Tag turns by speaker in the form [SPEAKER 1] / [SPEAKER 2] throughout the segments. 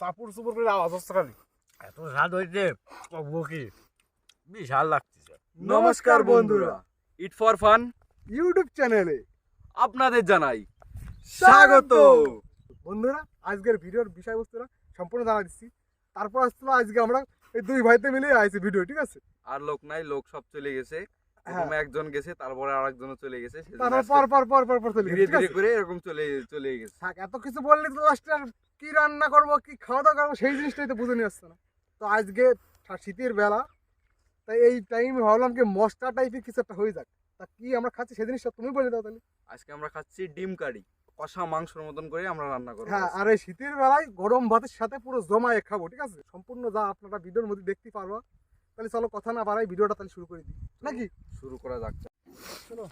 [SPEAKER 1] চাপুর চুপুর করে আওয়াজ হচ্ছে খালি।
[SPEAKER 2] এত স্বাদ হয়েছে বকি বিশাল লাগতেছে।
[SPEAKER 1] নমস্কার বন্ধুরা।
[SPEAKER 3] ইট ফর ফান
[SPEAKER 1] ইউটিউব চ্যানেলে
[SPEAKER 3] আপনাদের জানাই
[SPEAKER 1] স্বাগত। বন্ধুরা আজকের ভিডিওর বিষয়বস্তুটা সম্পূর্ণ জানা দিচ্ছি। তারপর আসছিল আজকে আমরা এই দুই ভাইতে মিলে আইছি ভিডিও ঠিক আছে?
[SPEAKER 3] আর লোক নাই লোক সব চলে গেছে। প্রথমে একজন গেছে তারপরে আরেকজনও চলে গেছে
[SPEAKER 1] তারপর পর পর পর পর পর চলে
[SPEAKER 3] ধীরে ধীরে করে এরকম চলে চলে গেছে।
[SPEAKER 1] থাক এত কিছু বললে তো লাস্টে কি রান্না করব কি খাওয়া দাওয়া করব সেই জিনিসটাই তো বুঝে নিয়ে আসছে না। তো আজকে শীতের বেলা তাই এই টাইম ভাবলাম কি মশলা টাইপের কিছু একটা হয়ে যাক। তা কি আমরা খাচ্ছি সেই জিনিসটা তুমি বলে দাও তাহলে।
[SPEAKER 3] আজকে আমরা খাচ্ছি ডিম কারি কষা মাংসের মতন করে আমরা রান্না করব।
[SPEAKER 1] হ্যাঁ আর এই শীতের বেলায় গরম ভাতের সাথে পুরো জমায়ে খাব ঠিক আছে? সম্পূর্ণ যা আপনারা ভিডিওর মধ্যে দেখতে পারবা তাহলে চলো কথা না বাড়াই ভিডিওটা তাহলে শুরু করে দিই। নাকি?
[SPEAKER 3] শুরু করা যাক।
[SPEAKER 1] চলো।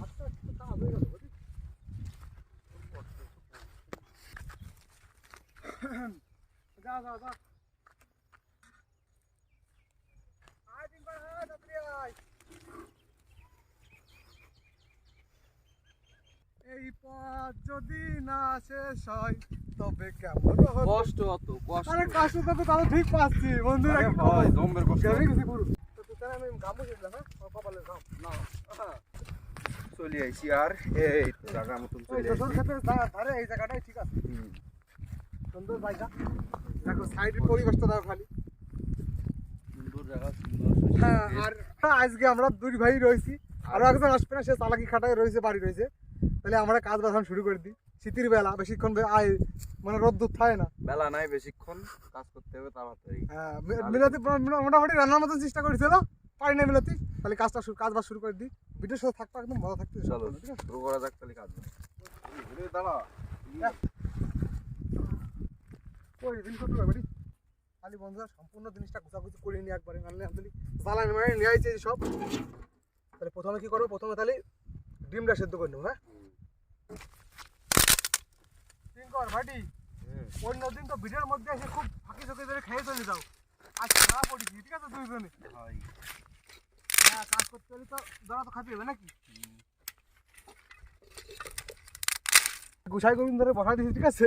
[SPEAKER 1] হাতটা একটু কাজ হয়ে গেল যা যা যা। আয় দিন ভাই, আয়, তাড়াতাড়ি আয়। এই পথ যদি না শেষ হয় তবে কেমন
[SPEAKER 3] কষ্ট অত কষ্ট।
[SPEAKER 1] আরে কাশু তো তাহলে ঠিক পাচ্ছি বন্ধুরা।
[SPEAKER 3] আরে
[SPEAKER 1] কি
[SPEAKER 3] ভাই? কষ্ট।
[SPEAKER 1] তো তাহলে আমি গামু হ্যাঁ? কপালে গাম না।
[SPEAKER 3] চলে আইছি আর এই জায়গা মতন চলে
[SPEAKER 1] ক্ষেত্রে ধারে এই জায়গাটাই ঠিক আছে। সুন্দর জায়গা। দেখো সাইডের পরিবেশটা দেখো খালি।
[SPEAKER 3] সুন্দর জায়গা সুন্দর
[SPEAKER 1] হ্যাঁ আর আজকে আমরা দুই ভাই রয়েছি। আরও একজন আসবে না সে চালাকি খাটায় রয়েছে বাড়ি রয়েছে। তাহলে আমরা কাজ বাজানো শুরু করে দিই। শীতের বেলা বেশিক্ষণ বে- আয় মানে রোদ্দুর থাকে না।
[SPEAKER 3] বেলা নাই বেশিক্ষণ কাজ করতে হবে তাড়াতাড়ি।
[SPEAKER 1] হ্যাঁ মিলাতি মোটামুটি রান্নার মতন চেষ্টা করেছিল পারি না মিলাতি। তাহলে কাজটা শুরু কাজ বাজ শুরু করে দিই। ভিডিওর সাথে থাকতো একদম ভালো থাকতে।
[SPEAKER 3] চলো শুরু করা যাক তাহলে কাজ দাঁড়া।
[SPEAKER 1] ওই রিল করতে পারবে খালি বন্ধুরা সম্পূর্ণ জিনিসটা গুছাগুছি করে নিয়ে একবারে আনলে আমি জ্বালানি মানে নিয়ে আইছে সব। তাহলে প্রথমে কি করব? প্রথমে তাহলে ডিমটা সেদ্ধ করে নেব হ্যাঁ? তিন কর ভাটি অন্য দিন তো ভিডিওর মধ্যে এসে খুব ফাঁকি চোখে ধরে খেয়ে চলে যাও। আজ খারাপ পড়েছি ঠিক আছে দুইজনে? হ্যাঁ। কাজ করতে হলে তো দাঁড়া তো খাতে হবে নাকি? গুছাই গোবিন্দ ধরে বসাই দিয়েছি ঠিক আছে?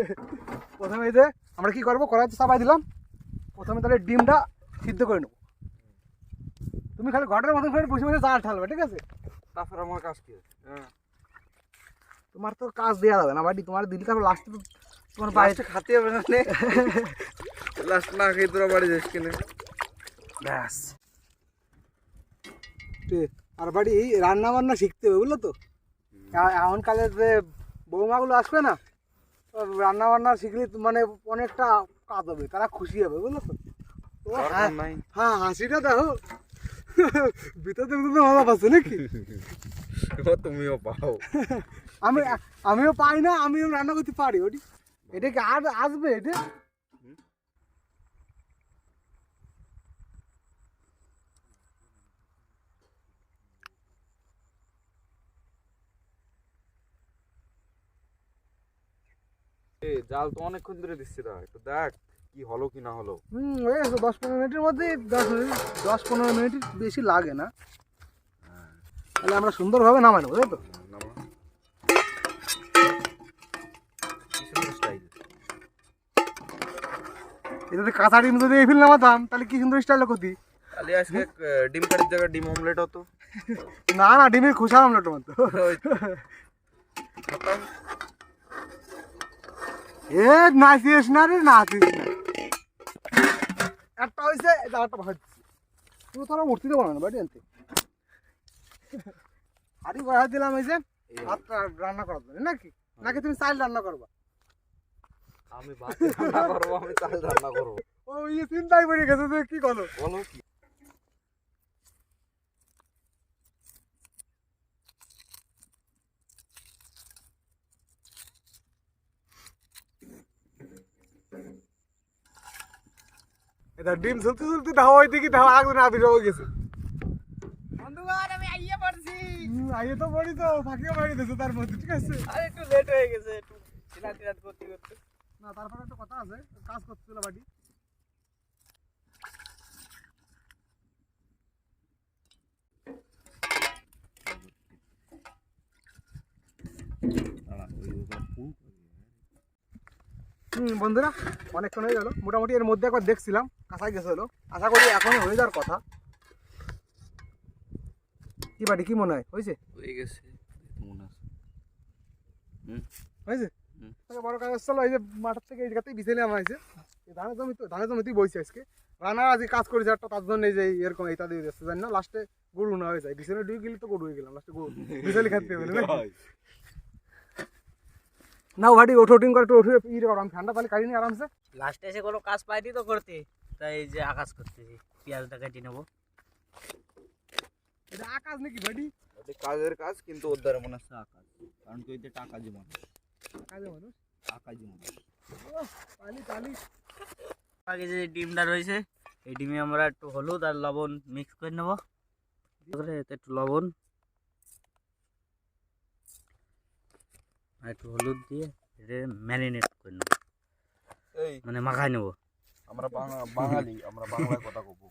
[SPEAKER 1] প্রথমে এই যে আমরা কি করব কড়াইতে চাপাই দিলাম। প্রথমে তাহলে ডিমটা সিদ্ধ করে নেব। তুমি খালি ঘরের মতন করে বসে বসে জাল ঠালবে ঠিক আছে?
[SPEAKER 3] তারপর আমার কাজ কি হ্যাঁ।
[SPEAKER 1] তোমার তো কাজ দেওয়া যাবে না বাড়ি তোমার দিদি কারও লাস্টে তো তোমার বাড়িতে
[SPEAKER 3] খাতে হবে না লাস্ট না খেয়ে তোরা বাড়ি যাস কিনে?
[SPEAKER 1] ব্যাস। আর বাড়ি এই রান্না বান্না শিখতে হবে বুঝলো তো? এ- এখনকালের যে বৌমাগুলো আসবে না রান্না বান্না শিখলে মানে অনেকটা কাজ হবে তারা খুশি হবে বুঝলো তো? হ্যাঁ
[SPEAKER 3] নাই।
[SPEAKER 1] হ্যাঁ হাসিটা দেখো। ভিতরে ভিতরে মজা পাচ্ছে নাকি?
[SPEAKER 3] তুমিও পাও।
[SPEAKER 1] আমি আমিও পাই না আমিও রান্না করতে পারি। ওটি এটা কি আর আসবে এটা?
[SPEAKER 3] জাল তো অনেকক্ষণ ধরে দিচ্ছি রা একটু দেখ কি হলো কি না হলো।
[SPEAKER 1] হুম হয়ে গেছে দশ পনেরো মিনিটের মধ্যে দশ মিনিট দশ পনেরো মিনিট বেশি লাগে না। তাহলে আমরা সুন্দরভাবে নামাই নেব তাই তো? যদি কাঁচা ডিম যদি এই ফিল নামাতাম তাহলে কি সুন্দর স্টাইল করতি
[SPEAKER 3] তাহলে আজকে ডিম কারির জায়গায় ডিম অমলেট হতো?
[SPEAKER 1] না না ডিমের খোসা আমলেটের মতো
[SPEAKER 3] ওই তো। খতম।
[SPEAKER 1] এ নাচিস না রে নাচিস না। একটা হয়েছে একটা ভাজছি তুই তোরা মূর্তি দেবো না বাড়ি আনতে। হাড়ি বাড়া দিলাম এই যে ভাতটা রান্না করার জন্য নাকি? নাকি তুমি চাল রান্না করবা?
[SPEAKER 3] আমি ভাত রান্না করব আমি চাল রান্না করব।
[SPEAKER 1] ও ইয়ে চিন্তাই পড়ে গেছে তুই কি করো
[SPEAKER 3] বলো কি?
[SPEAKER 1] এটা ডিম ঝুলতে ঝুলতে ধাওয়া হইতে কি ধাওয়া আগুন আবির হয়ে গেছে?
[SPEAKER 4] বন্ধুগণ আমি আইয়া পড়ছি।
[SPEAKER 1] আইয়ে তো পড়ি তো ফাঁকিও মারি দিয়েছে তার মধ্যে ঠিক আছে?
[SPEAKER 4] আর একটু লেট হয়ে গেছে একটু করতে করতে।
[SPEAKER 1] না তারপরে একটা কথা আছে কাজ করছিল বাড়ি। হুম, বন্ধুরা অনেকক্ষণ হয়ে গেল। মোটামুটি এর মধ্যে একবার দেখছিলাম কাঁচাই গেছে হলো। আশা করি এখনই হয়ে যাওয়ার কথা। কি বাড়ি কি মনে হয়? হয়েছে?
[SPEAKER 3] হয়ে গেছে মনে আছে।
[SPEAKER 1] হয়েছে? বড় কাজ চলো এই যে মাঠের থেকে এই জায়গাতেই বিছেলে আমার হয়েছে। ধানের জমি তো ধানের জমিতেই বইছে আজকে। রানা আজকে কাজ করেছে একটা তার জন্য এই যে এরকম এইটা দিয়ে দিচ্ছে জানি না লাস্টে গরু না হয়ে যায় বিছানে ডুবে গেলে তো গরু হয়ে গেলাম লাস্টে গরু। বিছালি খাতে হবে না? ভাটি ওঠো ওটিং করে একটু ই করো ঠান্ডা তাহলে কাটি আরামসে।
[SPEAKER 4] লাস্টে এসে কোনো কাজ পাইনি তো করতে তাই এই যে আকাশ করতেছি পেঁয়াজটা কেটে নেব।
[SPEAKER 1] এটা আকাশ নাকি ভাটি?
[SPEAKER 3] কাজের কাজ কিন্তু ওর দ্বারা মনে হচ্ছে আকাশ কারণ তুই টাকা জীবন
[SPEAKER 4] আগে যে ডিমটা রয়েছে এই ডিমে আমরা একটু হলুদ আর লবণ মিক্স করে নেব। এতে একটু লবণ। আর একটু হলুদ দিয়ে এটা ম্যারিনেট করে নেব। মানে মাখায় নেব।
[SPEAKER 3] আমরা বাঙা- বাঙালি আমরা বাংলায় কথা কব।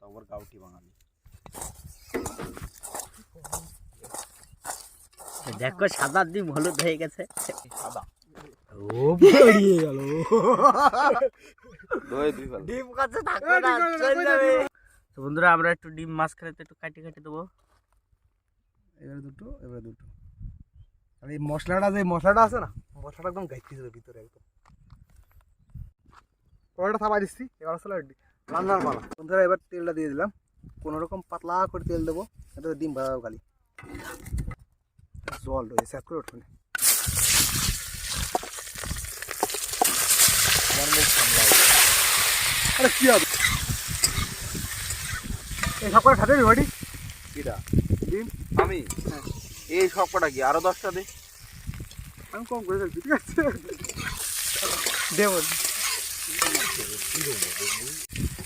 [SPEAKER 3] তারপর গাউটি বাঙালি।
[SPEAKER 4] দেখো সাদা ডিম হলুদ হয়ে গেছে। ও বেরিয়ে গেল।
[SPEAKER 3] দই দুই ফেল
[SPEAKER 4] ডিম কাছে থাকবে না চলে যাবে। তো বন্ধুরা আমরা একটু ডিম মাঝখানে তো একটু কাটি কাটি দেবো।
[SPEAKER 1] এবারে দুটো এবারে দুটো। আর এই মশলাটা যে মশলাটা আছে না মশলাটা একদম গাইতে যাবে ভিতরে একদম। কড়াইটা থাপা দিচ্ছি এবার আসলে রান্নার পালা। বন্ধুরা এবার তেলটা দিয়ে দিলাম। কোনো রকম পাতলা করে তেল দেবো এটা ডিম ভাজা খালি। জল রয়েছে স্যাট করে উঠবে আরে কি হবে এই সব করে খাতে বাড়ি
[SPEAKER 3] কিরা?
[SPEAKER 1] ডিম?
[SPEAKER 3] আমি? এই সব কটা কি আরও দশটা দে?
[SPEAKER 1] আমি কম করে ফেলছি ঠিক আছে? দেব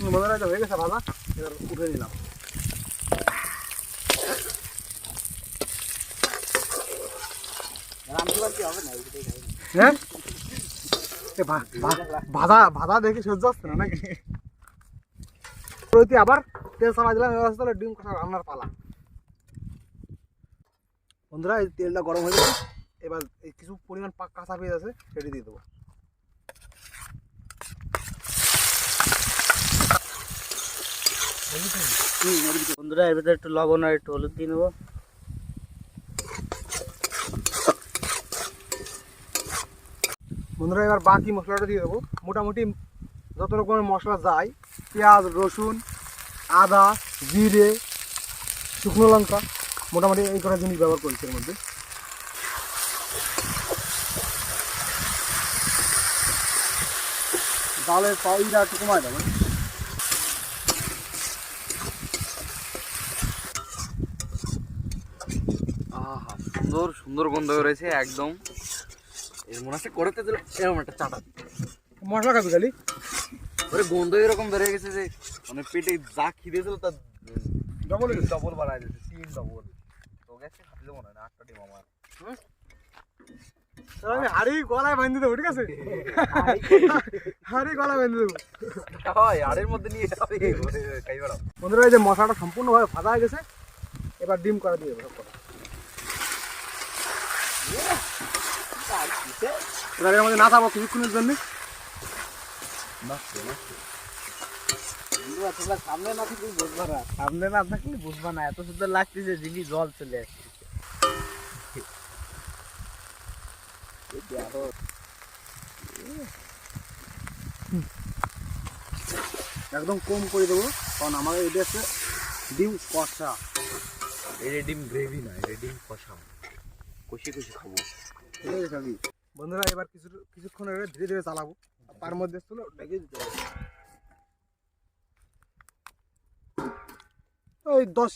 [SPEAKER 1] বন্ধুরা এটা হয়ে গেছে ভাজা এবার উঠে নিলাম। হ্যাঁ? ভাজা ভাজা দেখে সহ্য হচ্ছে না নাকি? প্রতি আবার তেল দিলাম এবার ডিম কষা রান্নার পালা। বন্ধুরা এই তেলটা গরম হয়ে গেছে। এবার এই কিছু পরিমাণ পাক কাঁচা পেঁয়াজ আছে সেটা দিয়ে দেবো।
[SPEAKER 4] বন্ধুরা এর ভিতরে একটু লবণ আর একটু হলুদ দিয়ে নেব।
[SPEAKER 1] বন্ধুরা, এবার বাকি মশলাটা দিয়ে দেবো। মোটামুটি যত রকমের মশলা যায়, পেঁয়াজ, রসুন, আদা, জিরে, শুকনো লঙ্কা, মোটামুটি এই কটা জিনিস ব্যবহার করেছি এর মধ্যে। ডালের পাউইটা একটু কমায় দেবো
[SPEAKER 3] আহা, সুন্দর সুন্দর গন্ধ রয়েছে একদম। এর মনে করতে দিল এরকম একটা চাটা।
[SPEAKER 1] মশলা খাবি খালি?
[SPEAKER 3] ওরে গন্ধ এরকম গেছে যে মানে পেটে যা খিদে ছিল তার
[SPEAKER 1] ডবল
[SPEAKER 3] ডবল বাড়াই দিয়েছে তিন ডবল তোকে একটা খাতে মনে হয় না আটটা ডিম আমার।
[SPEAKER 1] আমি হাড়ি গলায় বাঁধি দেবো ঠিক আছে? হাড়ি গলায় বাঁধি দেবো।
[SPEAKER 3] হয় আড়ের মধ্যে নিয়ে যাবে খাই বেড়াও।
[SPEAKER 1] বন্ধুরা এই যে মশলাটা সম্পূর্ণভাবে ভাজা হয়ে গেছে এবার ডিম করা দিয়ে সব কটা। এবার এর মধ্যে না থাকব কিছুক্ষণের জন্য।
[SPEAKER 4] সামনে না থাকলে বুঝবা না। সামনে না থাকলে বুঝবা না এত সুন্দর লাগতেছে জিভি জল চলে আসছে
[SPEAKER 1] একদম কম করে দেবো কারণ আমাদের এটা হচ্ছে ডিম কষা।
[SPEAKER 3] এটা ডিম গ্রেভি না এটা ডিম কষা। কষি কষি
[SPEAKER 1] আছে খাবি। বন্ধুরা, এবার কিছু কিছুক্ষণ ধীরে ধীরে চালাবো। তার মধ্যে ছিল ডেকে দিতে ওই দশ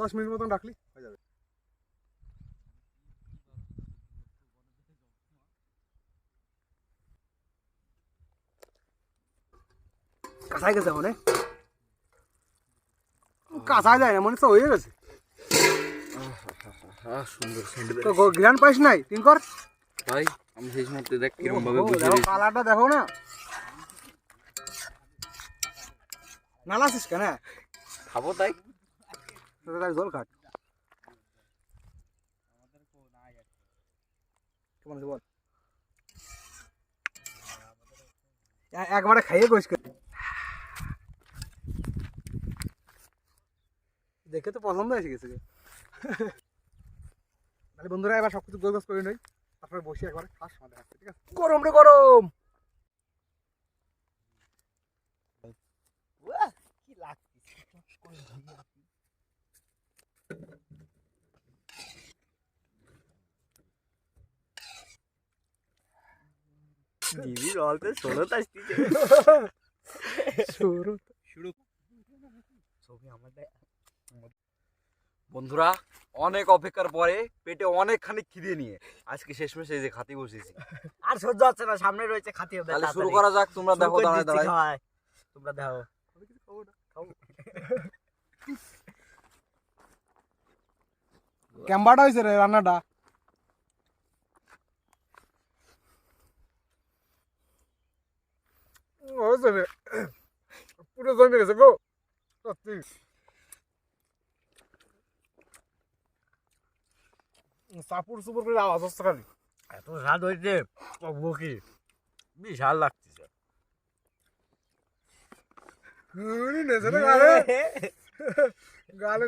[SPEAKER 1] দশ মিনিট মতন রাখলি, হয়ে যাবে। কাঁচাই গেছে মনে কাঁচা যায় না, মনে তো হয়ে গেছে।
[SPEAKER 3] হ্যাঁ সুন্দর
[SPEAKER 1] তো গ্রান পাইস নাই? টিঙ্কর
[SPEAKER 3] ভাই আমি সেই সময় দেখ কীরকম ভাবে
[SPEAKER 1] ও,
[SPEAKER 3] বুঝে
[SPEAKER 1] দেখো কালারটা দেখো না। কেন?
[SPEAKER 3] খাব তাই।
[SPEAKER 1] তোর গাড়ি জল খাট। কেমন আছে বল? একবারে খাইয়ে গোস দেখে তো পছন্দ এসে গেছে তাহলে বন্ধুরা এবার সবকিছু গোছ গোছ করে নই। তারপরে বসে একবারে আসছে ঠিক আছে? গরম রে গরম!
[SPEAKER 4] কি লাগছে?
[SPEAKER 3] বন্ধুরা অনেক অপেক্ষার পরে পেটে অনেকখানি খিদে নিয়ে। আজকে শেষমেশ এই যে খাতে বসেছি
[SPEAKER 4] আর সহ্য হচ্ছে না সামনে রয়েছে খাতি হবে
[SPEAKER 3] তাহলে শুরু করা যাক তোমরা দেখো দাঁড়ায় দাঁড়ায়
[SPEAKER 4] তোমরা দেখো।
[SPEAKER 1] আমি কিছু খাব না ক্যাম্বাটা হয়েছে রে। রান্নাটা পুরো জমে গেছে গো সত্যি। সাপুর সুপুর করে আওয়াজ হচ্ছে খালি।
[SPEAKER 2] এত স্বাদ হয়েছে টকবকি বিশাল লাগতেছে।
[SPEAKER 1] গালে?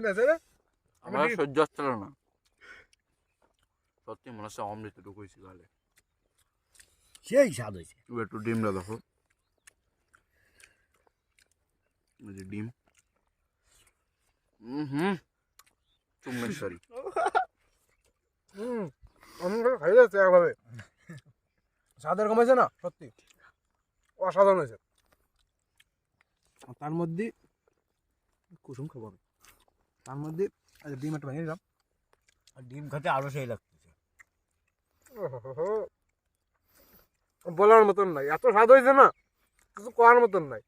[SPEAKER 1] নেছে রে
[SPEAKER 3] আমার সহ্য হচ্ছিল না। সত্যি মনে হচ্ছে অমৃত ঢুকেছি গালে।
[SPEAKER 2] সেই স্বাদ হয়েছে
[SPEAKER 3] তুমি একটু ডিমটা দেখো ডিম। হুম। চুম্বেশ্বরী
[SPEAKER 1] আমি খাই যাচ্ছে একভাবে স্বাদ এরকম হয়েছে না? সত্যি। অসাধারণ হয়েছে। আর তার মধ্যে কুসুম খাব আমি। তার মধ্যে আচ্ছা ডিম একটা ভেঙে দিলাম।
[SPEAKER 2] আর ডিম খেতে আরও সেই লাগতেছে।
[SPEAKER 1] বলার মতন নাই। এত স্বাদ হয়েছে না কিছু করার মতন নাই।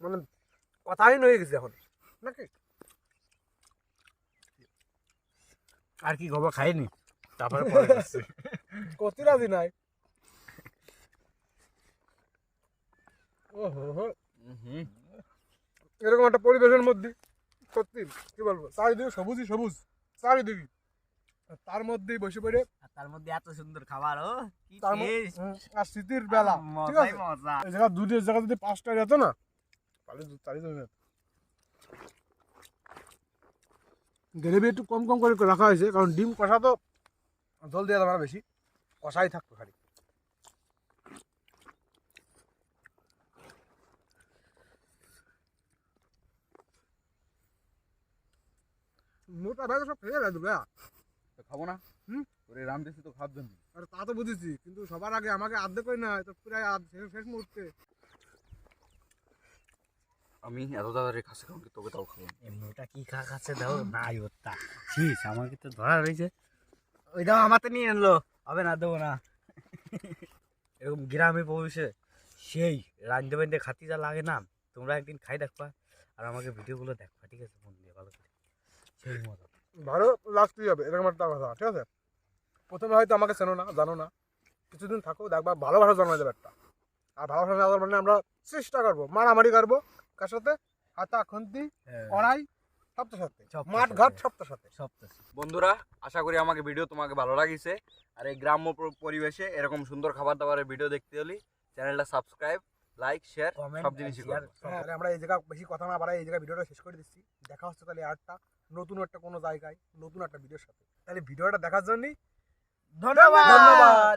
[SPEAKER 1] মানে কথাই হয়ে গেছে এখন। নাকি?
[SPEAKER 2] আর কি খবর খাইনি? তারপরে পরে।
[SPEAKER 1] কত রাজি নাই। ওহো এরকম একটা পরিবেশের মধ্যে সত্যি কি বলব চারিদিকে সবুজই সবুজ চারিদিকে। তার মধ্যেই বসে পড়ে
[SPEAKER 4] তার মধ্যে এত সুন্দর খাবার ও
[SPEAKER 1] আর শীতের বেলা ঠিক আছে? এই জায়গা দুধের জায়গা যদি পাঁচটা যেত না তাহলে দু- তাহলে তো গ্রেভি একটু কম কম করে রাখা হয়েছে কারণ ডিম কষা তো জল দিয়ে দেওয়া বেশি। কষাই থাকতো খালি। মোটা ভাই সব খেয়ে ভাইয়া।
[SPEAKER 3] খাব না?
[SPEAKER 1] হুম?
[SPEAKER 3] ওরে তো খাওয়ার জন্য।
[SPEAKER 1] আর তা তো বুঝেছি কিন্তু সবার আগে আমাকে আর্ধেক করে না তো প্রায় শেষ- মুহূর্তে।
[SPEAKER 3] আমি এত তাড়াতাড়ি খাসি খাব কি তোকে তাও খাব
[SPEAKER 4] এমনিটা কি খা খাচ্ছে দাও নাই ওটা আমাকে তো ধরা রয়েছে। ওই দাও আমার তো নিয়ে আনলো। হবে না দেবো না। এরকম গ্রামে পৌঁছে সেই রান্ধতে বান্ধতে খাতি যা লাগে না তোমরা একদিন খাই দেখবা আর আমাকে ভিডিওগুলো দেখবা ঠিক আছে? মন দিয়ে ভালো করে। সেই মজা।
[SPEAKER 1] ভালো লাগতেই হবে এরকম একটা কথা ঠিক আছে? প্রথমে হয়তো আমাকে চেনো না জানো না। কিছুদিন থাকো দেখবা ভালোবাসা জন্মা যাবে একটা। আর ভালোবাসা জন্মার মানে আমরা চেষ্টা করব মারামারি করব কার সাথে? হাতা খুন্তি কড়াই মাঠ ঘাট সাথে
[SPEAKER 3] বন্ধুরা আশা করি আমাকে ভিডিও তোমাকে ভালো লাগিছে। আর এই গ্রাম্য পরিবেশে এরকম সুন্দর খাবার দাবারের ভিডিও দেখতে হলে চ্যানেলটা সাবস্ক্রাইব লাইক শেয়ার সব জিনিসই করো।
[SPEAKER 1] হ্যাঁ, তাহলে আমরা এই জায়গা বেশি কথা না বাড়াই এই জায়গায় ভিডিওটা শেষ করে দিচ্ছি। দেখা হচ্ছে তাহলে আরটা নতুন একটা কোনো জায়গায় নতুন একটা ভিডিওর সাথে। তাহলে ভিডিওটা দেখার জন্যই
[SPEAKER 4] ধন্যবাদ!
[SPEAKER 1] ধন্যবাদ!